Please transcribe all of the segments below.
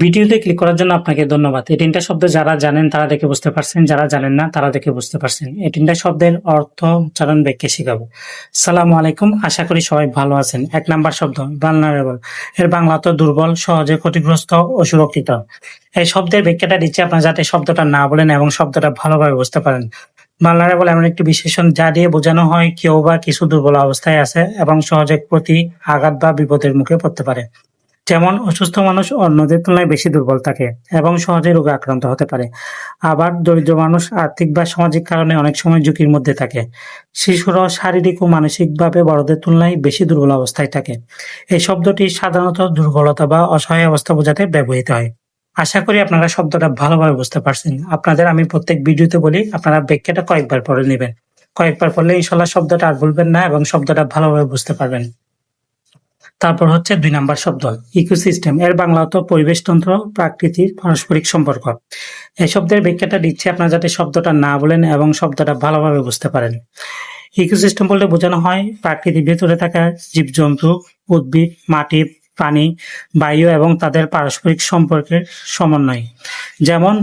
ভিডিওতে ক্লিক করার জন্য আপনাকে ধন্যবাদ। এই তিনটা শব্দ যারা জানেন তারা দেখে বুঝতে পারছেন, যারা জানেন না তারা দেখে বুঝতে পারছেন। এই তিনটা শব্দের অর্থ উচ্চারণ ব্যাখ্যা শিখাবো। সালাম আলাইকুম, আশা করি সবাই ভালো আছেন। এক নাম্বার শব্দ ভালনারেবল এর বাংলা তো দুর্বল, সহজে ক্ষতিগ্রস্ত ও সুরক্ষিত। এই শব্দের ব্যাখ্যাটা দিচ্ছে আপনার যাতে শব্দটা না বলেন এবং শব্দটা ভালোভাবে বুঝতে পারেন। ভালনারেবল এমন একটি বিশেষণ যা দিয়ে বোঝানো হয় কেউ বা কিছু দুর্বল অবস্থায় আছে এবং সহজে প্রতি আঘাত বা বিপদের মুখে পড়তে পারে। যেমন অসুস্থ মানুষ অন্যদের তুলনায় বেশি দুর্বল থাকে এবং সহজে রোগে আক্রান্ত হতে পারে। আবার দরিদ্র মানুষ আর্থিক বা সামাজিক কারণে অনেক সময় ঝুঁকির মধ্যে থাকে। শিশুরাও শারীরিক ও মানসিকভাবে বড়দের তুলনায় বেশি দুর্বল অবস্থায় থাকে। এই শব্দটি সাধারণত দুর্বলতা বা অসহায় অবস্থা বোঝাতে ব্যবহৃত হয়। আশা করি আপনারা শব্দটা ভালোভাবে বুঝতে পারছেন। আপনাদের আমি প্রত্যেক ভিডিওতে বলি, আপনারা ব্যাখ্যাটা কয়েকবার পড়ে নেবেন। কয়েকবার পড়লে ইনশাল্লাহ শব্দটা আর বলবেন না এবং শব্দটা ভালোভাবে বুঝতে পারবেন। তারপর হচ্ছে দুই নাম্বার শব্দ ইকোসিস্টেম এর বাংলা অর্থ পরিবেশতন্ত্র প্রাকৃতিক পারস্পরিক সম্পর্ক। এই শব্দের ব্যাখ্যাটা দিচ্ছে আপনারা যাতে শব্দটা না বলেন এবং শব্দটা ভালোভাবে বুঝতে পারেন। ইকোসিস্টেম বলতে বোঝানো হয় প্রাকৃতিক ভেতরে থাকা জীবজন্তু, উদ্ভিদ, মাটি, প্রাণী, বায়ু এবং তাদের পারস্পরিক সম্পর্কের সমন্বয়। যেমন,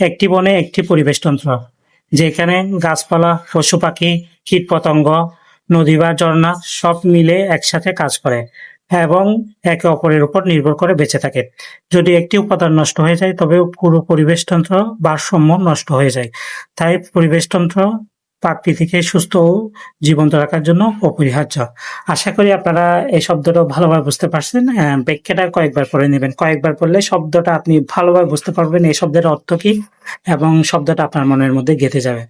একটি বনে একটি পরিবেশতন্ত্র যেখানে গাছপালা, পশু পাখি কীট পতঙ্গ নদী বা ঝর্ণা সব মিলে একসাথে কাজ করে। এবং একে অপরের উপর নির্ভর করে বেঁচে থাকে। যদি একটি উপাদান নষ্ট হয়ে যায়, তবে পুরো পরিবেশতন্ত্র ভারসাম্য নষ্ট হয়ে যায়। তাই পরিবেশতন্ত্র প্রাকৃতিকে সুস্থ ও জীবন্ত রাখার জন্য অপরিহার্য। আশা করি আপনারা এই শব্দটা ভালোভাবে বুঝতে পারছেন। ব্যাখ্যাটা কয়েকবার পড়ে নেবেন। কয়েকবার পড়লে শব্দটা আপনি ভালোভাবে বুঝতে পারবেন এই শব্দের অর্থ কি এবং শব্দটা আপনার মনের মধ্যে গেঁথে যাবে।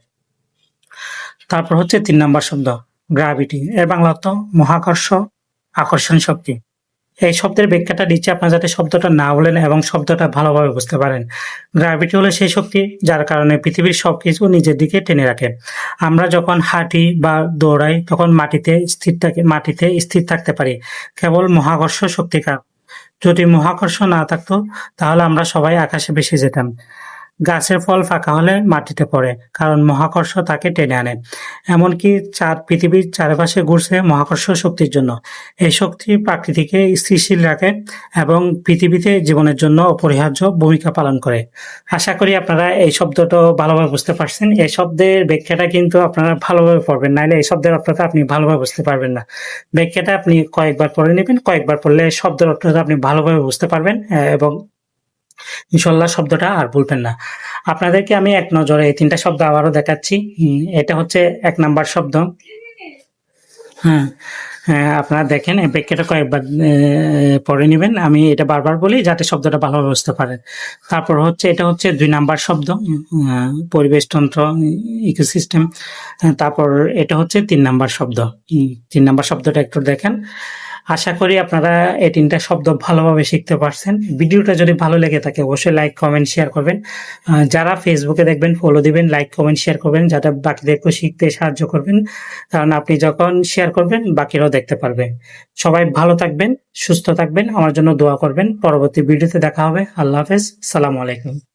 তারপর হচ্ছে তিন নম্বর শব্দ গ্রাভিটি এর বাংলা অর্থ মহাকর্ষ। আকর্ষণ শক্তি। এই শব্দের ব্যাখ্যাটা দিচ্ছে আপনার যাতে শব্দটা না বলেন এবং শব্দটা ভালোভাবে বুঝতে পারেন। গ্র্যাভিটি হলো সেই শক্তি যার কারণে পৃথিবীর সবকিছু নিজের দিকে টেনে রাখে। আমরা যখন হাঁটি বা দৌড়াই, তখন মাটিতে স্থির থাকে, মাটিতে স্থির থাকতে পারি। কেবল মহাকর্ষ শক্তির কারণ যদি মহাকর্ষ না থাকতো, তাহলে আমরা সবাই আকাশে ভেসে যেতাম। গাছের ফল ফাঁকা হলে মাটিতে পড়ে, কারণ মহাকর্ষ তাকে টেনে আনে। এমনকি চার পৃথিবীর চারপাশে ঘুরছে মহাকর্ষ শক্তির জন্য। এই শক্তি প্রাকৃতিকে স্থিতিশীল রাখে এবং পৃথিবীতে জীবনের জন্য অপরিহার্য ভূমিকা পালন করে। আশা করি আপনারা এই শব্দটা ভালোভাবে বুঝতে পারছেন। এই শব্দের ব্যাখ্যাটা কিন্তু আপনারা ভালোভাবে পড়বেন নাহলে এই শব্দের অর্থটা আপনি ভালোভাবে বুঝতে পারবেন না। ব্যাখ্যাটা আপনি কয়েকবার পড়ে নেবেন, কয়েকবার পড়লে শব্দের অর্থটা আপনি ভালোভাবে বুঝতে পারবেন এবং ইনশাল্লাহ শব্দটা আর বলবেন না। আপনাদেরকে আমি এক নজরে এই তিনটা শব্দ আবারও দেখাচ্ছি। এটা হচ্ছে এক নাম্বার শব্দ। হ্যাঁ হ্যাঁ আপনারা দেখেন ব্যাখ্যাটা কয়েকবার পড়ে নেবেন। আমি এটা বারবার বলি যাতে শব্দটা ভালোভাবে বুঝতে পারেন। তারপর হচ্ছে, এটা হচ্ছে দুই নাম্বার শব্দ। পরিবেশতন্ত্র ইকোসিস্টেম। তারপর এটা হচ্ছে তিন নাম্বার শব্দ। তিন নাম্বার শব্দটা একটু দেখেন। আশা করি আপনারা এই তিনটা শব্দ ভালোভাবে শিখতে পারছেন। ভিডিওটা যদি ভালো লেগে থাকে, অবশ্যই লাইক কমেন্ট শেয়ার করবেন। যারা ফেসবুকে দেখবেন ফলো দিবেন লাইক কমেন্ট শেয়ার করবেন, যাতে বাকিদেরকেও শিখতে সাহায্য করবেন। কারণ আপনি যখন শেয়ার করবেন, বাকিরাও দেখতে পারবে। সবাই ভালো থাকবেন, সুস্থ থাকবেন, আমার জন্য দোয়া করবেন। পরবর্তী ভিডিওতে দেখা হবে। আল্লাহ হাফেজ। সালামু আলাইকুম।